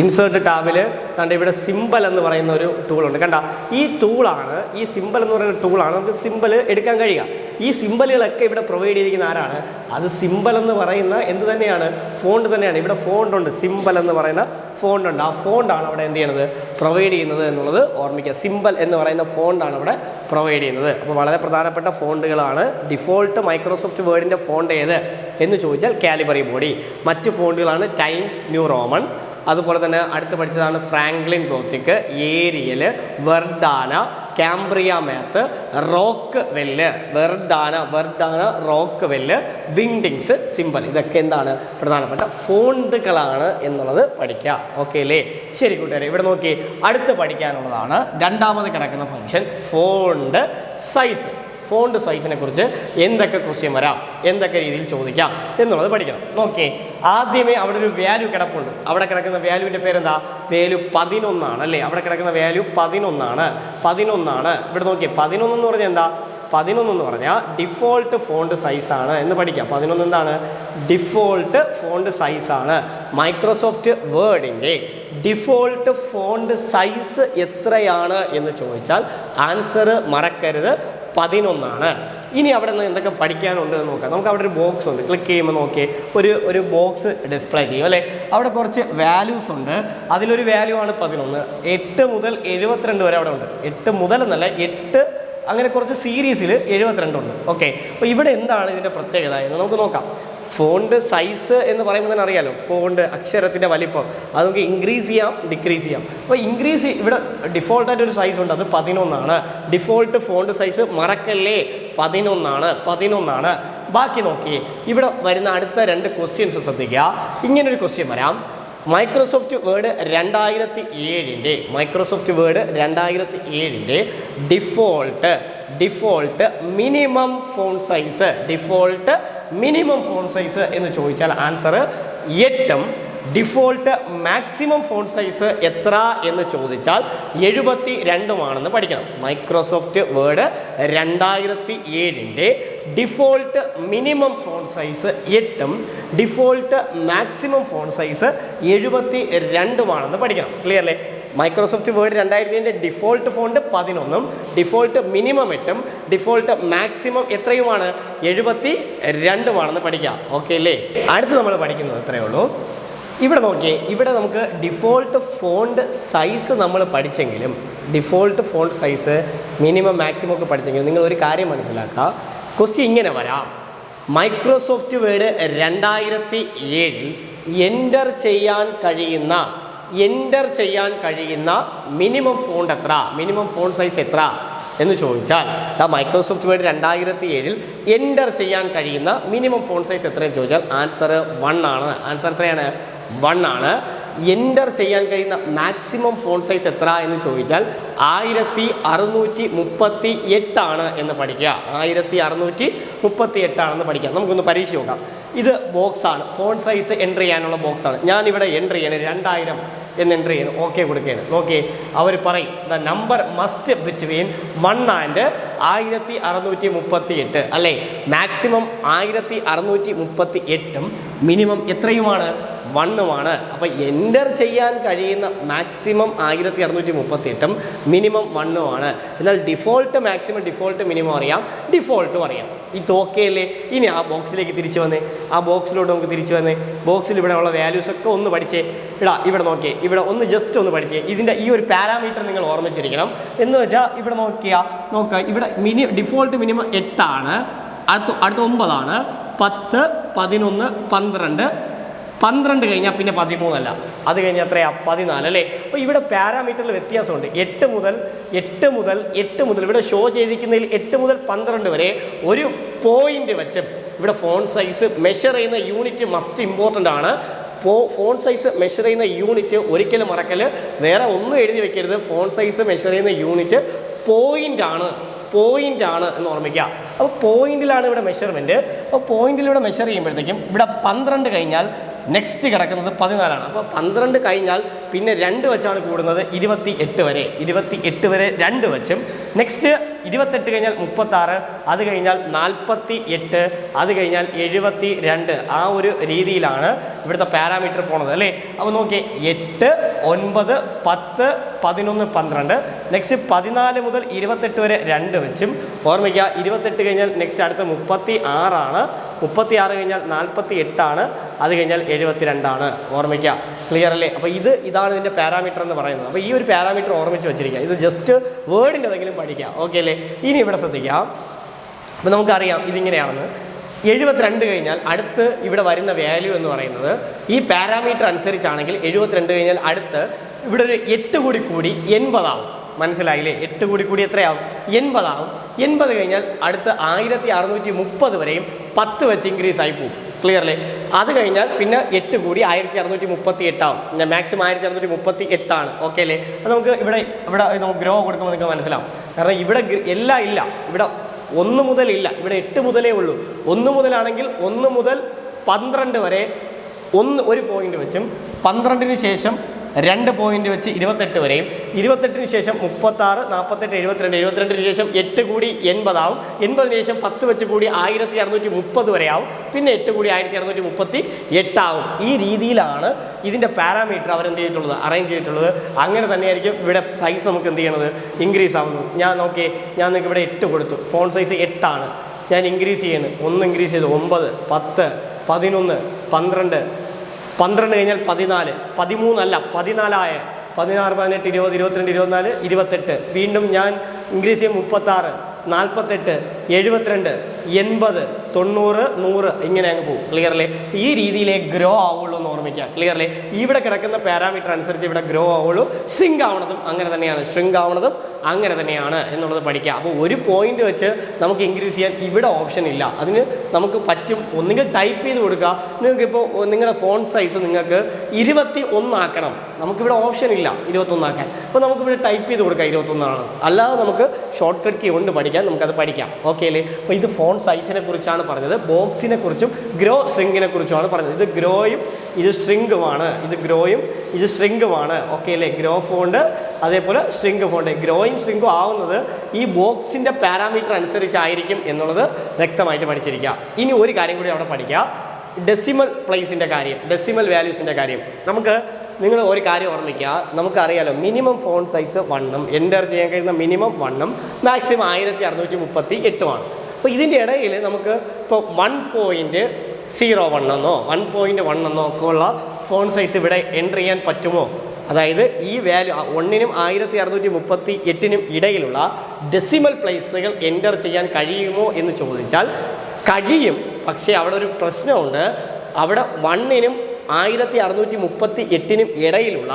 ഇൻസേർട്ട് ടാബിൽ കണ്ട ഇവിടെ സിമ്പൽ എന്ന് പറയുന്ന ഒരു ടൂളുണ്ട് കണ്ട ഈ ടൂളാണ് ഈ സിമ്പൽ എന്ന് പറയുന്ന ടൂളാണ് നമുക്ക് സിമ്പൽ എടുക്കാൻ കഴിയുക. ഈ സിമ്പലുകളൊക്കെ ഇവിടെ പ്രൊവൈഡ് ചെയ്തിരിക്കുന്ന ആരാണ്? അത് സിമ്പൽ എന്ന് പറയുന്ന എന്ത് തന്നെയാണ്? ഫോണ്ട് തന്നെയാണ്. ഇവിടെ ഫോണ്ട് ഉണ്ട് സിമ്പൽ എന്ന് പറയുന്ന ഫോണ്ട് ഉണ്ട്. ആ ഫോണ്ടാണ് അവിടെ എന്ത് ചെയ്യുന്നത്? പ്രൊവൈഡ് ചെയ്യുന്നത് എന്നുള്ളത് ഓർമ്മിക്കുക. സിമ്പൽ എന്ന് പറയുന്ന ഫോണ്ടാണ് അവിടെ പ്രൊവൈഡ് ചെയ്യുന്നത്. അപ്പോൾ വളരെ പ്രധാനപ്പെട്ട ഫോണ്ടുകളാണ്. ഡിഫോൾട്ട് മൈക്രോസോഫ്റ്റ് വേർഡിന്റെ ഫോണ്ട് ഏത്? എന്ന് ചോദിച്ചാൽ കാലിബറി ബോഡി മറ്റ് ഫോണ്ടുകളാണ് ടൈംസ് ന്യൂ റോമൺ അതുപോലെ തന്നെ അടുത്ത് പഠിച്ചതാണ് Franklin Gothic Arial Verdana Cambria math Rockwell. Verdana Verdana Rockwell Wingdings symbol. ഇതൊക്കെ എന്താണ്? പ്രധാനപ്പെട്ട ഫോണ്ടുകളാണ് എന്നുള്ളത് പഠിക്കുക. ഓക്കെ അല്ലേ? ശരി കൂട്ടുകാരെ ഇവിടെ നോക്കി. അടുത്ത് പഠിക്കാനുള്ളതാണ്. രണ്ടാമത് കിടക്കുന്ന ഫംഗ്ഷൻ ഫോണ്ട് സൈസ് ഫോണ്ട് സൈസിനെ കുറിച്ച് എന്തൊക്കെ ക്വസ്റ്റ്യൻ വരാം എന്തൊക്കെ രീതിയിൽ ചോദിക്കാം എന്നുള്ളത് പഠിക്കണം. ഓക്കെ ആദ്യമേ അവിടെ ഒരു വാല്യൂ കിടപ്പുണ്ട്. അവിടെ കിടക്കുന്ന വാല്യൂവിന്റെ പേരെന്താ? വാല്യൂ പതിനൊന്നാണ് അല്ലേ അവിടെ കിടക്കുന്ന വാല്യൂ പതിനൊന്നാണ്. പതിനൊന്നാണ്. ഇവിടെ നോക്കിയേ പതിനൊന്ന് എന്ന് പറഞ്ഞാൽ എന്താ? പതിനൊന്ന് എന്ന് പറഞ്ഞാൽ ഡിഫോൾട്ട് ഫോണ്ട് സൈസാണ് എന്ന് പഠിക്കാം. പതിനൊന്ന് എന്താണ്? ഡിഫോൾട്ട് ഫോണ്ട് സൈസാണ് മൈക്രോസോഫ്റ്റ് വേർഡിന്റെ ഡിഫോൾട്ട് ഫോണ്ട് സൈസ് എത്രയാണ് എന്ന് ചോദിച്ചാൽ ആൻസർ മറക്കരുത്. പതിനൊന്നാണ്. ഇനി അവിടെ നിന്ന് എന്തൊക്കെ പഠിക്കാനുണ്ട് എന്ന് നോക്കാം. നമുക്ക് അവിടെ ഒരു ബോക്സ് ഉണ്ട്. ക്ലിക്ക് ചെയ്യുമ്പോൾ നോക്കിയേ ഒരു ഒരു ബോക്സ് ഡിസ്പ്ലേ ചെയ്യും അല്ലേ? അവിടെ കുറച്ച് വാല്യൂസ് ഉണ്ട്. അതിലൊരു വാല്യൂ ആണ് പതിനൊന്ന്. എട്ട് മുതൽ എഴുപത്തിരണ്ട് വരെ അവിടെ ഉണ്ട്. എട്ട് മുതൽ എന്നല്ല എട്ട് അങ്ങനെ കുറച്ച് സീരീസിൽ എഴുപത്തിരണ്ടുണ്ട് ഓക്കെ അപ്പോൾ ഇവിടെ എന്താണ് ഇതിന്റെ പ്രത്യേകത എന്ന് നമുക്ക് നോക്കാം. ഫോണ്ട് സൈസ് എന്ന് പറയുമ്പോൾ തന്നെ അറിയാലോ. ഫോണ്ട് അക്ഷരത്തിന്റെ വലിപ്പം. അത് നമുക്ക് ഇൻക്രീസ് ചെയ്യാം ഡിക്രീസ് ചെയ്യാം. അപ്പോൾ ഇൻക്രീസ് ഇവിടെ ഡിഫോൾട്ടായിട്ട് ഒരു സൈസ് ഉണ്ട്. അത് പതിനൊന്നാണ്. ഡിഫോൾട്ട് ഫോണ്ട് സൈസ് മറക്കല്ലേ? പതിനൊന്നാണ്. പതിനൊന്നാണ്. ബാക്കി നോക്കി. ഇവിടെ വരുന്ന അടുത്ത രണ്ട് ക്വസ്റ്റ്യൻസ് ശ്രദ്ധിക്കുക. ഇങ്ങനൊരു ക്വസ്റ്റ്യൻ വരാം. മൈക്രോസോഫ്റ്റ് വേർഡ് രണ്ടായിരത്തി ഏഴിന്റെ മൈക്രോസോഫ്റ്റ് വേർഡ് രണ്ടായിരത്തി ഏഴിന്റെ default default minimum font size default minimum font size എന്ന് ചോദിച്ചാൽ ആൻസർ എട്ടും ഡിഫോൾട്ട് മാക്സിമം ഫോൺ സൈസ് എത്ര എന്ന് ചോദിച്ചാൽ എഴുപത്തി രണ്ടുമാണെന്ന് പഠിക്കണം. മൈക്രോസോഫ്റ്റ് വേർഡ് രണ്ടായിരത്തി ഏഴിന്റെ ഡിഫോൾട്ട് മിനിമം ഫോൺ സൈസ് എട്ടും ഡിഫോൾട്ട് മാക്സിമം ഫോൺ സൈസ് എഴുപത്തി രണ്ടുമാണെന്ന് പഠിക്കണം. ക്ലിയർ അല്ലേ? മൈക്രോസോഫ്റ്റ് വേർഡ് രണ്ടായിരത്തി ഏഴിന്റെ ഡിഫോൾട്ട് ഫോണ്ട് പതിനൊന്നും ഡിഫോൾട്ട് മിനിമം എട്ടും ഡിഫോൾട്ട് മാക്സിമം എത്രയുമാണ്? എഴുപത്തി രണ്ടുമാണെന്ന് പഠിക്കാം. ഓക്കെ അല്ലേ? അടുത്ത് നമ്മൾ പഠിക്കുന്നത് എത്രയേ ഉള്ളൂ. ഇവിടെ നോക്കിയേ ഇവിടെ നമുക്ക് ഡിഫോൾട്ട് ഫോണ്ട് സൈസ് നമ്മൾ പഠിച്ചെങ്കിലും default font size minimum maximum ഒക്കെ പഠിച്ചെങ്കിലും നിങ്ങൾ ഒരു കാര്യം മനസ്സിലാക്കുക. ക്വസ്റ്റ്യൻ ഇങ്ങനെ വരാം. മൈക്രോസോഫ്റ്റ് വേർഡ് രണ്ടായിരത്തി ഏഴിൽ എന്റർ ചെയ്യാൻ കഴിയുന്ന എന്റർ ചെയ്യാൻ കഴിയുന്ന മിനിമം ഫോണ്ട് എത്ര? മിനിമം ഫോണ്ട് സൈസ് എത്ര? എന്ന് ചോദിച്ചാൽ ആ മൈക്രോസോഫ്റ്റ് വേർഡ് രണ്ടായിരത്തി ഏഴിൽ എന്റർ ചെയ്യാൻ കഴിയുന്ന മിനിമം ഫോൺ സൈസ് എത്രയെന്ന് ചോദിച്ചാൽ ആൻസർ വൺ ആണ്. ആൻസർ എത്രയാണ്? വൺ ആണ്. എന്റർ ചെയ്യാൻ കഴിയുന്ന മാക്സിമം ഫോൺ സൈസ് എത്ര എന്ന് ചോദിച്ചാൽ ആയിരത്തി അറുന്നൂറ്റി മുപ്പത്തി എട്ടാണ് എന്ന് പഠിക്കുക. ആയിരത്തി അറുന്നൂറ്റി മുപ്പത്തി എട്ടാണെന്ന് പഠിക്കാം. നമുക്കൊന്ന് പരീക്ഷ നോക്കാം. ഇത് ബോക്സാണ് ഫോൺ സൈസ് എന്റർ ചെയ്യാനുള്ള ബോക്സാണ് ഞാനിവിടെ എന്റർ ചെയ്യണം. രണ്ടായിരം എന്ന് എന്റർ ചെയ്യണം. ഓക്കെ കൊടുക്കുകയാണ്. ഓക്കെ അവർ പറയും the number must between one and ആയിരത്തി അറുന്നൂറ്റി മുപ്പത്തി എട്ട് അല്ലേ? മാക്സിമം ആയിരത്തി അറുന്നൂറ്റി മുപ്പത്തി എട്ടും മിനിമം എത്രയുമാണ്? വണ്ണുമാണ് അപ്പോൾ എന്റർ ചെയ്യാൻ കഴിയുന്ന മാക്സിമം ആയിരത്തി അറുന്നൂറ്റി മുപ്പത്തി എട്ടും മിനിമം വണ്ണുമാണ് എന്നാൽ ഡിഫോൾട്ട് മാക്സിമം ഡിഫോൾട്ട് മിനിമം അറിയാം. ഡിഫോൾട്ടും അറിയാം. ഈ തോക്കയല്ലേ ഇനി ആ ബോക്സിലേക്ക് തിരിച്ചു വന്നേ. ആ ബോക്സിലോട്ട് നമുക്ക് തിരിച്ചു വന്നേ. ബോക്സിൽ ഇവിടെ ഉള്ള വാല്യൂസ് ഒക്കെ ഒന്ന് പഠിച്ചേ. ഇടാ ഇവിടെ നോക്കിയേ. ഇവിടെ ഒന്ന് ജസ്റ്റ് ഒന്ന് പഠിച്ചേ. ഇതിന്റെ ഈ ഒരു പാരാമീറ്റർ നിങ്ങൾ ഓർമ്മിച്ചിരിക്കണം. എന്ന് വെച്ചാൽ ഇവിടെ നോക്കിയാൽ നോക്കുക ഇവിടെ മിനി ഡിഫോൾട്ട് മിനിമം എട്ടാണ്. അടുത്ത അടുത്ത ഒമ്പതാണ്. പത്ത് പതിനൊന്ന് പന്ത്രണ്ട് പന്ത്രണ്ട് കഴിഞ്ഞാൽ പിന്നെ പതിമൂന്നല്ല. അത് കഴിഞ്ഞാൽ എത്രയാ? പതിനാല് അല്ലേ? അപ്പോൾ ഇവിടെ പാരാമീറ്ററിൽ വ്യത്യാസമുണ്ട്. എട്ട് മുതൽ എട്ട് മുതൽ എട്ട് മുതൽ. ഇവിടെ ഷോ ചെയ്തിരിക്കുന്നതിൽ എട്ട് മുതൽ പന്ത്രണ്ട് വരെ ഒരു പോയിന്റ് വെച്ച് ഇവിടെ ഫോൺ സൈസ് മെഷർ ചെയ്യുന്ന യൂണിറ്റ് മസ്റ്റ് ഇമ്പോർട്ടന്റ് ആണ്. ഇപ്പോൾ ഫോൺ സൈസ് മെഷർ ചെയ്യുന്ന യൂണിറ്റ് ഒരിക്കലും മറക്കൽ വേറെ ഒന്നും എഴുതി വെക്കരുത്. ഫോൺ സൈസ് മെഷർ ചെയ്യുന്ന യൂണിറ്റ് പോയിന്റ് ആണ്. പോയിന്റ് ആണ് എന്ന് ഓർമ്മിക്കുക. അപ്പോൾ പോയിന്റിലാണ് ഇവിടെ മെഷർമെന്റ് അപ്പോൾ പോയിന്റിലൂടെ മെഷർ ചെയ്യുമ്പോഴത്തേക്കും ഇവിടെ പന്ത്രണ്ട് കഴിഞ്ഞാൽ നെക്സ്റ്റ് കിടക്കുന്നത് പതിനാലാണ്. അപ്പോൾ പന്ത്രണ്ട് കഴിഞ്ഞാൽ പിന്നെ രണ്ട് വച്ചാണ് കൂടുന്നത് ഇരുപത്തി എട്ട് വരെ. ഇരുപത്തി എട്ട് വരെ രണ്ട് വെച്ചും. നെക്സ്റ്റ് ഇരുപത്തെട്ട് കഴിഞ്ഞാൽ മുപ്പത്താറ് അത് കഴിഞ്ഞാൽ നാൽപ്പത്തി എട്ട് അത് കഴിഞ്ഞാൽ എഴുപത്തി രണ്ട് ആ ഒരു രീതിയിലാണ് ഇവിടുത്തെ പാരാമീറ്റർ പോണത് അല്ലേ? അപ്പോൾ നോക്കിയേ എട്ട് ഒൻപത് പത്ത് പതിനൊന്ന് പന്ത്രണ്ട്. നെക്സ്റ്റ് പതിനാല് മുതൽ ഇരുപത്തെട്ട് വരെ രണ്ട് വെച്ചും. ഓർമ്മിക്കുക ഇരുപത്തെട്ട് കഴിഞ്ഞാൽ നെക്സ്റ്റ് അടുത്ത മുപ്പത്തി ആറാണ് മുപ്പത്തി ആറ് കഴിഞ്ഞാൽ നാൽപ്പത്തി എട്ടാണ് അത് കഴിഞ്ഞാൽ എഴുപത്തി രണ്ടാണ് ഓർമ്മിക്കുക. ക്ലിയർ അല്ലേ? അപ്പോൾ ഇത് ഇതാണ് ഇതിന്റെ പാരാമീറ്റർ എന്ന് പറയുന്നത്. അപ്പോൾ ഈ ഒരു പാരാമീറ്റർ ഓർമ്മിച്ച് വെച്ചിരിക്കുക. ഇത് ജസ്റ്റ് വേർഡിന്റെ എന്തെങ്കിലും പഠിക്കാം. ഓക്കെ അല്ലേ? ഇനി ഇവിടെ ശ്രദ്ധിക്കാം. അപ്പോൾ നമുക്കറിയാം ഇതിങ്ങനെയാണെന്ന്. എഴുപത്തിരണ്ട് കഴിഞ്ഞാൽ അടുത്ത് ഇവിടെ വരുന്ന വാല്യൂ എന്ന് പറയുന്നത് ഈ പാരാമീറ്റർ അനുസരിച്ചാണെങ്കിൽ എഴുപത്തിരണ്ട് കഴിഞ്ഞാൽ അടുത്ത് ഇവിടെ ഒരു എട്ട് കൂടി കൂടി എൺപതാവും. മനസ്സിലായില്ലേ? എട്ട് കൂടി കൂടി എത്രയാവും? എൺപതാവും. എൺപത് കഴിഞ്ഞാൽ അടുത്ത് ആയിരത്തി അറുന്നൂറ്റി മുപ്പത് വരെയും പത്ത് വെച്ച് ഇൻക്രീസ് ആയി പോകും ക്ലിയർലി അത് കഴിഞ്ഞാൽ പിന്നെ എട്ട് കൂടി ആയിരത്തി അറുന്നൂറ്റി മുപ്പത്തി എട്ടാവും ഞാൻ മാക്സിമം ആയിരത്തി അറുന്നൂറ്റി മുപ്പത്തി എട്ടാണ് ഓക്കെ അല്ലേ? അത് നമുക്ക് ഇവിടെ ഇവിടെ നമുക്ക് ഗ്രോ കൊടുക്കുമ്പോൾ നിങ്ങൾക്ക് മനസ്സിലാവും. കാരണം ഇവിടെ എല്ലാം ഇല്ല. ഇവിടെ ഒന്ന് മുതൽ ഇല്ല. ഇവിടെ എട്ട് മുതലേ ഉള്ളൂ. ഒന്ന് മുതലാണെങ്കിൽ ഒന്ന് മുതൽ പന്ത്രണ്ട് വരെ ഒന്ന് ഒരു പോയിന്റ് വെച്ചും പന്ത്രണ്ടിന് ശേഷം രണ്ട് പോയിന്റ് വെച്ച് ഇരുപത്തെട്ട് വരെയും. ഇരുപത്തെട്ടിന് ശേഷം മുപ്പത്താറ് നാൽപ്പത്തെട്ട് എഴുപത്തിരണ്ട് എഴുപത്തിരണ്ടിന് ശേഷം എട്ട് കൂടി എൺപതാവും. എൺപതിന് ശേഷം പത്ത് വെച്ച് കൂടി ആയിരത്തി അറുന്നൂറ്റി മുപ്പത് വരെയാവും. പിന്നെ എട്ട് കൂടി ആയിരത്തി അറുന്നൂറ്റി മുപ്പത്തി എട്ടാവും. ഈ രീതിയിലാണ് ഇതിന്റെ പാരാമീറ്റർ അവരെന്ത് ചെയ്തിട്ടുള്ളത്? അറേഞ്ച് ചെയ്തിട്ടുള്ളത്. അങ്ങനെ തന്നെയായിരിക്കും ഇവിടെ സൈസ് നമുക്ക് എന്ത് ചെയ്യണത്? ഇൻക്രീസ് ആവുന്നത്. ഞാൻ നോക്കി ഞാൻ നിങ്ങൾക്ക് ഇവിടെ എട്ട് കൊടുത്തു. ഫോൺ സൈസ് എട്ടാണ്. ഞാൻ ഇൻക്രീസ് ചെയ്യുന്നു. ഒന്ന് ഇൻക്രീസ് ചെയ്തു. ഒമ്പത് പത്ത് പതിനൊന്ന് പന്ത്രണ്ട് പന്ത്രണ്ട് കഴിഞ്ഞാൽ പതിനാല്. പതിമൂന്നല്ല പതിനാലായ. പതിനാറ് പതിനെട്ട് ഇരുപത് ഇരുപത്തിരണ്ട് ഇരുപത്തിനാല് ഇരുപത്തെട്ട്. വീണ്ടും ഞാൻ ഇംഗ്ലീഷ് മുപ്പത്താറ് നാൽപ്പത്തെട്ട്. എഴുപത്തിരണ്ട് എൺപത് തൊണ്ണൂറ് നൂറ് ഇങ്ങനെ അങ്ങ് പോകും. ക്ലിയർലി ഈ രീതിയിലേ ഗ്രോ ആവുള്ളൂ എന്ന് ഓർമ്മിക്കുക. ക്ലിയർലി ഇവിടെ കിടക്കുന്ന പാരാമീറ്റർ അനുസരിച്ച് ഇവിടെ ഗ്രോ ആവുള്ളൂ. ഷ്രിങ്ക് ആവണതും അങ്ങനെ തന്നെയാണ്. ഷ്രിങ്ക് ആവണതും അങ്ങനെ തന്നെയാണ് എന്നുള്ളത് പഠിക്കുക. അപ്പോൾ ഒരു പോയിന്റ് വെച്ച് നമുക്ക് ഇൻക്രീസ് ചെയ്യാൻ ഇവിടെ ഓപ്ഷൻ ഇല്ല. അതിന് നമുക്ക് പറ്റും ഒന്നുകിൽ ടൈപ്പ് ചെയ്ത് കൊടുക്കുക. നിങ്ങൾക്കിപ്പോൾ നിങ്ങളുടെ ഫോൺ സൈസ് നിങ്ങൾക്ക് ഇരുപത്തി ഒന്നാക്കണം നമുക്കിവിടെ ഓപ്ഷൻ ഇല്ല ഇരുപത്തൊന്നാക്കാൻ അപ്പോൾ നമുക്കിവിടെ ടൈപ്പ് ചെയ്ത് കൊടുക്കാം ഇരുപത്തൊന്നാണ്. അല്ലാതെ നമുക്ക് ഷോർട്ട് കട്ട് കീ കൊണ്ട് പഠിക്കാം നമുക്കത് പഠിക്കാം. ഓക്കെ അല്ലേ അപ്പോൾ ഇത് ഫോൺ സൈസിനെ കുറിച്ചാണ് പറഞ്ഞത് ബോക്സിനെ കുറിച്ചും ഗ്രോ സ്ട്രിങ്ങിനെ കുറിച്ചുമാണ് പറഞ്ഞത്. ഇത് ഗ്രോയും ഇത് സ്ട്രിങ്കുമാണ് ഇത് ഗ്രോയും ഇത് സ്ട്രിങ്കുമാണ് ഓക്കെ അല്ലേ? ഗ്രോ ഫോണ്ട് അതേപോലെ സ്ട്രിങ് ഫോണ്ട് ഗ്രോയും സ്ട്രിങ്ങും ആവുന്നത് ഈ ബോക്സിന്റെ പാരാമീറ്റർ അനുസരിച്ചായിരിക്കും എന്നുള്ളത് വ്യക്തമായിട്ട് പഠിച്ചിരിക്കുക. ഇനി ഒരു കാര്യം കൂടി അവിടെ പഠിക്കുക. ഡെസിമൽ പ്ലേസിന്റെ കാര്യം ഡെസിമൽ വാല്യൂസിന്റെ കാര്യം. നമുക്ക് നിങ്ങൾ ഒരു കാര്യം ഓർമ്മിക്കുക. നമുക്കറിയാലോ മിനിമം ഫോൺ സൈസ് വണ്ണും എന്റർ ചെയ്യാൻ കഴിയുന്ന മിനിമം വണ്ണും മാക്സിമം ആയിരത്തി അറുന്നൂറ്റി മുപ്പത്തി എട്ടുമാണ് അപ്പോൾ ഇതിന്റെ ഇടയിൽ നമുക്ക് ഇപ്പോൾ വൺ പോയിന്റ് സീറോ വൺ എന്നോ വൺ പോയിന്റ് വൺ എന്നോ ഒക്കെ ഉള്ള ഫോൺ സൈസ് ഇവിടെ എന്റർ ചെയ്യാൻ പറ്റുമോ? അതായത് ഈ വാല്യൂ ഒന്നിനും ആയിരത്തി അറുന്നൂറ്റി മുപ്പത്തി എട്ടിനും ഇടയിലുള്ള ഡെസിമൽ പ്ലേസുകൾ എന്റർ ചെയ്യാൻ കഴിയുമോ എന്ന് ചോദിച്ചാൽ കഴിയും. പക്ഷേ അവിടെ ഒരു പ്രശ്നമുണ്ട്. അവിടെ വണ്ണിനും ആയിരത്തി അറുന്നൂറ്റി മുപ്പത്തി എട്ടിനും ഇടയിലുള്ള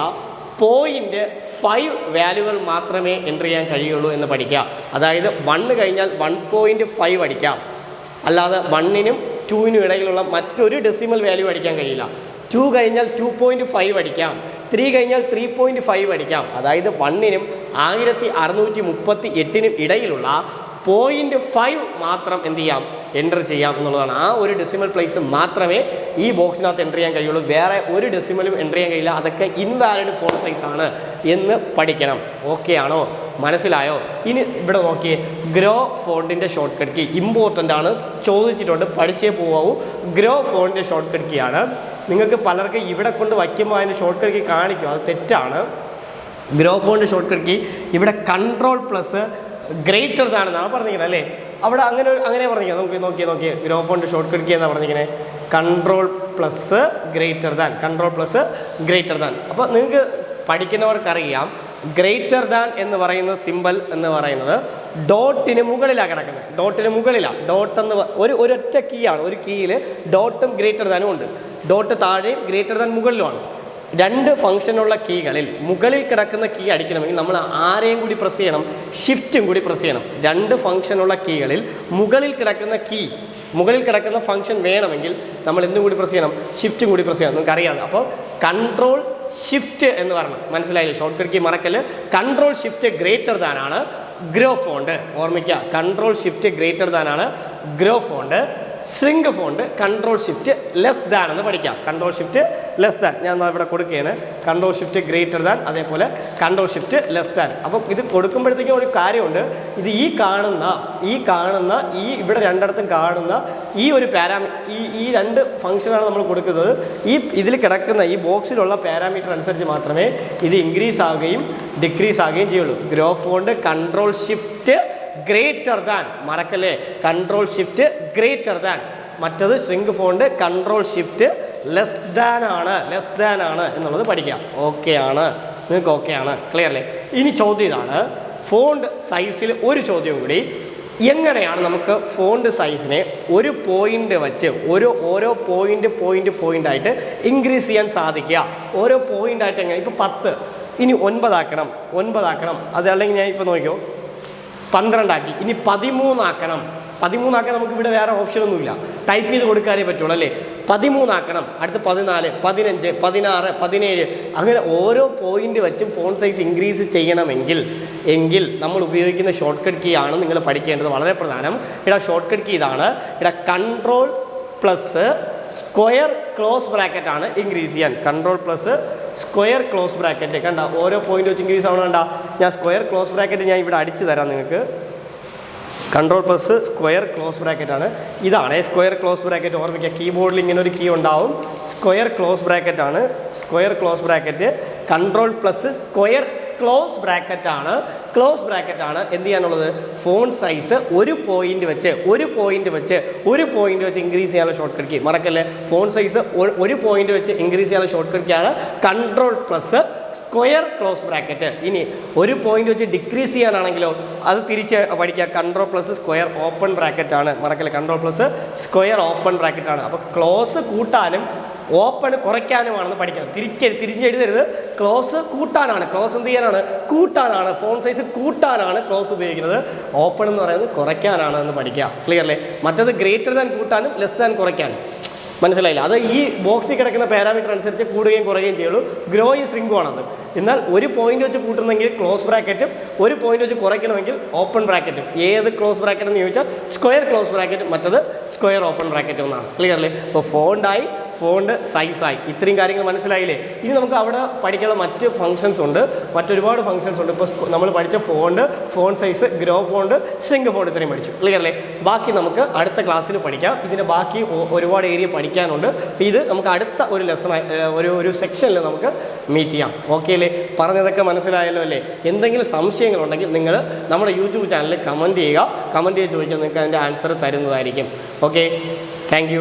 പോയിന്റ് ഫൈവ് വാല്യൂകൾ മാത്രമേ എന്റർ ചെയ്യാൻ കഴിയുള്ളൂ എന്ന് പഠിക്കുക. അതായത് വണ്ണ് കഴിഞ്ഞാൽ വൺ പോയിന്റ് ഫൈവ് അടിക്കാം. അല്ലാതെ വണ്ണിനും ടൂവിനും ഇടയിലുള്ള മറ്റൊരു ഡെസിമൽ വാല്യൂ അടിക്കാൻ കഴിയില്ല. ടു കഴിഞ്ഞാൽ ടു പോയിന്റ് ഫൈവ് അടിക്കാം. ത്രീ കഴിഞ്ഞാൽ ത്രീ പോയിന്റ് ഫൈവ് അടിക്കാം. അതായത് വണ്ണിനും ആയിരത്തി അറുന്നൂറ്റി മുപ്പത്തി എട്ടിനും ഇടയിലുള്ള പോയിന്റ് ഫൈവ് മാത്രം എന്ത് ചെയ്യാം? എന്റർ ചെയ്യാം എന്നുള്ളതാണ്. ആ ഒരു ഡെസിമൽ പ്ലേസ് മാത്രമേ ഈ ബോക്സിനകത്ത് എന്റർ ചെയ്യാൻ കഴിയുള്ളൂ. വേറെ ഒരു ഡെസിമലും എന്റർ ചെയ്യാൻ കഴിയില്ല. അതൊക്കെ ഇൻവാലിഡ് ഫോൺ സൈസ് ആണ് എന്ന് പഠിക്കണം. ഓക്കെ ആണോ? മനസ്സിലായോ? ഇനി ഇവിടെ നോക്കിയേ. ഗ്രോ ഫോണ്ടിന്റെ ഷോർട്ട് കട്ട് കീ ഇമ്പോർട്ടന്റ് ആണ്. ചോദിച്ചിട്ടുണ്ട്. പഠിച്ചേ പോവാവൂ. ഗ്രോ ഫോണ്ടിന്റെ ഷോർട്ട് കട്ട് കീ ആണ്. നിങ്ങൾക്ക് പലർക്കും ഇവിടെ കൊണ്ട് വയ്ക്കുമ്പോൾ അതിന്റെ ഷോർട്ട് കട്ട് കീ കാണിക്കും. അത് തെറ്റാണ്. ഗ്രോ ഫോണിന്റെ ഷോർട്ട് കട്ട് കീ ഇവിടെ കൺട്രോൾ പ്ലസ് ഗ്രേറ്റർ താണെന്നാണ് പറഞ്ഞിരിക്കുന്നത് അല്ലേ? അവിടെ അങ്ങനെ അങ്ങനെ പറഞ്ഞിരിക്കുന്നത്. നമുക്ക് നോക്കിയേ നോക്കിയേ ഗ്രോ ഫോണിന്റെ ഷോർട്ട് കട്ട് എന്നാണ് പറഞ്ഞിരിക്കുന്നത് control plus greater than control plus greater than അപ്പോൾ നിങ്ങൾക്ക് പഠിക്കുന്നവർക്കറിയാം ഗ്രേറ്റർ ദാൻ എന്ന് പറയുന്ന സിമ്പൽ എന്ന് പറയുന്നത് ഡോട്ടിന് മുകളിലാണ് കിടക്കുന്നത്. ഡോട്ടിന് മുകളിലാണ് ഡോട്ട് എന്ന് ഒരു ഒരൊറ്റ കീ ആണ്. ഒരു കീയിൽ ഡോട്ടും ഗ്രേറ്റർ ദാനും ഉണ്ട്. ഡോട്ട് താഴെയും ഗ്രേറ്റർ ദാൻ മുകളിലുമാണ്. രണ്ട് ഫംഗ്ഷനുള്ള കീകളിൽ മുകളിൽ കിടക്കുന്ന കീ അടിക്കണമെങ്കിൽ നമ്മൾ ആരെയും കൂടി പ്രസ് ചെയ്യണം ഷിഫ്റ്റും കൂടി പ്രസ് ചെയ്യണം. രണ്ട് ഫംഗ്ഷനുള്ള കീകളിൽ മുകളിൽ കിടക്കുന്ന കീ മുകളിൽ കിടക്കുന്ന ഫംഗ്ഷൻ വേണമെങ്കിൽ നമ്മൾ എന്തും കൂടി പ്രസ് ചെയ്യണം ഷിഫ്റ്റും കൂടി പ്രസ് ചെയ്യണം. നിങ്ങൾക്ക് അറിയാം അപ്പോൾ കൺട്രോൾ ഷിഫ്റ്റ് എന്ന് പറയണം. മനസ്സിലായില്ലേ? Shortcut key control shift greater ദാനാണ് grow font. ഓർമ്മിക്കുക control shift greater ദാനാണ് grow font. String font control shift less than എന്ന് പഠിക്കാം. കൺട്രോൾ ഷിഫ്റ്റ് ലെസ് ദാൻ ഞാൻ ഇവിടെ കൊടുക്കുകയാണ്. കൺട്രോൾ ഷിഫ്റ്റ് ഗ്രേറ്റർ ദാൻ അതേപോലെ കൺട്രോൾ ഷിഫ്റ്റ് ലെസ് ദാൻ അപ്പം ഇത് കൊടുക്കുമ്പോഴത്തേക്കും ഒരു കാര്യമുണ്ട്. ഇത് ഈ കാണുന്ന ഈ കാണുന്ന ഈ ഇവിടെ രണ്ടിടത്തും കാണുന്ന ഈ ഒരു പാരാമീ ഈ ഈ രണ്ട് ഫംഗ്ഷനാണ് നമ്മൾ കൊടുക്കുന്നത്. ഈ ഇതിൽ കിടക്കുന്ന ഈ ബോക്സിലുള്ള പാരാമീറ്റർ അനുസരിച്ച് മാത്രമേ ഇത് ഇൻക്രീസ് ആവുകയും ഡിക്രീസ് ആവുകയും ചെയ്യുള്ളൂ. Grow font control shift greater than മറക്കല്ലേ? കൺട്രോൾ ഷിഫ്റ്റ് ഗ്രേറ്റർ ദാൻ മറ്റത് string font control shift less than ആണ്. ലെസ് ദാൻ ആണ് എന്നുള്ളത് പഠിക്കാം. ഓക്കെ ആണ്. നിങ്ങൾക്ക് ഓക്കെ ആണ്. ക്ലിയർ അല്ലേ? ഇനി ചോദ്യം ഇതാണ്. ഫോണ്ട് സൈസിൽ ഒരു ചോദ്യം കൂടി. എങ്ങനെയാണ് നമുക്ക് ഫോണ്ട് സൈസിനെ ഒരു പോയിന്റ് വെച്ച് ഒരു ഓരോ പോയിന്റ് പോയിന്റ് പോയിന്റ് ആയിട്ട് ഇൻക്രീസ് ചെയ്യാൻ സാധിക്കുക? ഓരോ പോയിന്റ് ആയിട്ട് എങ്ങനെ? ഇപ്പോൾ പത്ത്. ഇനി ഒൻപതാക്കണം. ഒൻപതാക്കണം. അത് അല്ലെങ്കിൽ ഞാൻ ഇപ്പോൾ നോക്കിയോ പന്ത്രണ്ടാക്കി. ഇനി പതിമൂന്നാക്കണം. പതിമൂന്നാക്കാൻ നമുക്ക് ഇവിടെ വേറെ ഓപ്ഷനൊന്നുമില്ല ടൈപ്പ് ചെയ്ത് കൊടുക്കാനേ പറ്റുള്ളൂ അല്ലേ? പതിമൂന്നാക്കണം. അടുത്ത് പതിനാല് പതിനഞ്ച് പതിനാറ് പതിനേഴ്. അങ്ങനെ ഓരോ പോയിന്റ് വെച്ചും ഫോൺ സൈസ് ഇൻക്രീസ് ചെയ്യണമെങ്കിൽ എങ്കിൽ നമ്മൾ ഉപയോഗിക്കുന്ന ഷോർട്ട് കട്ട് കീ ആണ് നിങ്ങൾ പഠിക്കേണ്ടത്. വളരെ പ്രധാനം. ഇവിടെ ഷോർട്ട് കട്ട് കീ ഇതാണ്. ഇവിടെ control plus square close bracket ആണ് ഇൻക്രീസ് ചെയ്യാൻ. Control plus square close bracket കണ്ട. ഓരോ പോയിന്റ് വെച്ച് ഇൻക്രീസ് ആവണം കണ്ട. ഞാൻ സ്ക്വയർ ക്ലോസ് ബ്രാക്കറ്റ് ഞാൻ ഇവിടെ അടിച്ചു തരാം നിങ്ങൾക്ക് control plus square close bracket ആണ്. ഇതാണ് സ്ക്വയർ ക്ലോസ് ബ്രാക്കറ്റ് ഓർമ്മിക്കുക. കീബോർഡിൽ ഇങ്ങനെ ഒരു കീ ഉണ്ടാവും. സ്ക്വയർ ക്ലോസ് ബ്രാക്കറ്റ് ആണ്. Square close bracket. Control plus square close bracket ആണ്. ക്ലോസ് ബ്രാക്കറ്റ് ആണ്. എന്ത് ചെയ്യാനുള്ളത്? ഫോൺ സൈസ് ഒരു പോയിന്റ് വെച്ച് ഒരു പോയിന്റ് വെച്ച് ഒരു പോയിന്റ് വെച്ച് ഇൻക്രീസ് ചെയ്യാനുള്ള ഷോർട്ട് കട്ട് കീ മറക്കല്ലേ? ഫോൺ സൈസ് ഒരു പോയിന്റ് വെച്ച് ഇൻക്രീസ് ചെയ്യാനുള്ള shortcut കീയാണ് control plus square close bracket ഇനി ഒരു പോയിന്റ് വെച്ച് ഡിക്രീസ് ചെയ്യാനാണെങ്കിലോ അത് തിരിച്ച് പഠിക്കുക. Control plus square open bracket ആണ്. മറക്കല്ലേ? Control plus square open bracket ആണ്. അപ്പോൾ ക്ലോസ് കൂട്ടാനും ഓപ്പൺ കുറയ്ക്കാനുമാണെന്ന് പഠിക്കണം. തിരിക്ക തിരിഞ്ഞെഴുതരുത്. ക്ലോസ് കൂട്ടാനാണ്. ക്ലോസ് എന്ത് ചെയ്യാനാണ്? കൂട്ടാനാണ്. ഫോൺ സൈസ് കൂട്ടാനാണ് ക്ലോസ് ഉപയോഗിക്കുന്നത്. ഓപ്പൺ എന്ന് പറയുന്നത് കുറയ്ക്കാനാണ് എന്ന് പഠിക്കുക. ക്ലിയർ അല്ലേ? മറ്റത് ഗ്രേറ്റർ ദാൻ കൂട്ടാനും ലെസ് ദാൻ കുറയ്ക്കാനും. മനസ്സിലായില്ല? അത് ഈ ബോക്സിൽ കിടക്കുന്ന പാരാമീറ്റർ അനുസരിച്ച് കൂടുകയും കുറയുകയും ചെയ്യുള്ളൂ. ഗ്രോയിങ് സ്ട്രിംഗും ആണത്. എന്നാൽ ഒരു പോയിന്റ് വെച്ച് കൂട്ടുന്നെങ്കിൽ ക്ലോസ് ബ്രാക്കറ്റും ഒരു പോയിന്റ് വെച്ച് കുറയ്ക്കണമെങ്കിൽ ഓപ്പൺ ബ്രാക്കറ്റും ഏത് ക്ലോസ് ബ്രാക്കറ്റ് എന്ന് ചോദിച്ചാൽ സ്ക്വയർ ക്ലോസ് ബ്രാക്കറ്റും മറ്റത് സ്ക്വയർ ഓപ്പൺ ബ്രാക്കറ്റും എന്നാണ്. ക്ലിയർലി അപ്പോൾ ഫോണ്ടായി ഫോണ്ട് സൈസായി ഇത്രയും കാര്യങ്ങൾ മനസ്സിലായില്ലേ? ഇനി നമുക്ക് അവിടെ പഠിക്കാനുള്ള മറ്റ് ഫങ്ഷൻസ് ഉണ്ട്. മറ്റൊരുപാട് ഫങ്ഷൻസ് ഉണ്ട്. ഇപ്പോൾ നമ്മൾ പഠിച്ച font font size grow font sing font ഇത്രയും പഠിച്ചു. അല്ലേ? ബാക്കി നമുക്ക് അടുത്ത ക്ലാസ്സിൽ പഠിക്കാം. ഇതിന്റെ ബാക്കി ഒരുപാട് ഏരിയ പഠിക്കാനുണ്ട്. ഇത് നമുക്ക് അടുത്ത ഒരു ലെസൺ ഒരു ഒരു സെക്ഷനിൽ നമുക്ക് മീറ്റ് ചെയ്യാം. ഓക്കെ അല്ലേ? പറഞ്ഞതൊക്കെ മനസ്സിലായല്ലോ അല്ലേ? എന്തെങ്കിലും സംശയങ്ങളുണ്ടെങ്കിൽ നിങ്ങൾ നമ്മുടെ യൂട്യൂബ് ചാനലിൽ കമന്റ് ചെയ്യുക. കമന്റ് ചെയ്ത് ചോദിച്ചാൽ നിങ്ങൾക്ക് അതിന്റെ ആൻസർ തരുന്നതായിരിക്കും. Okay thank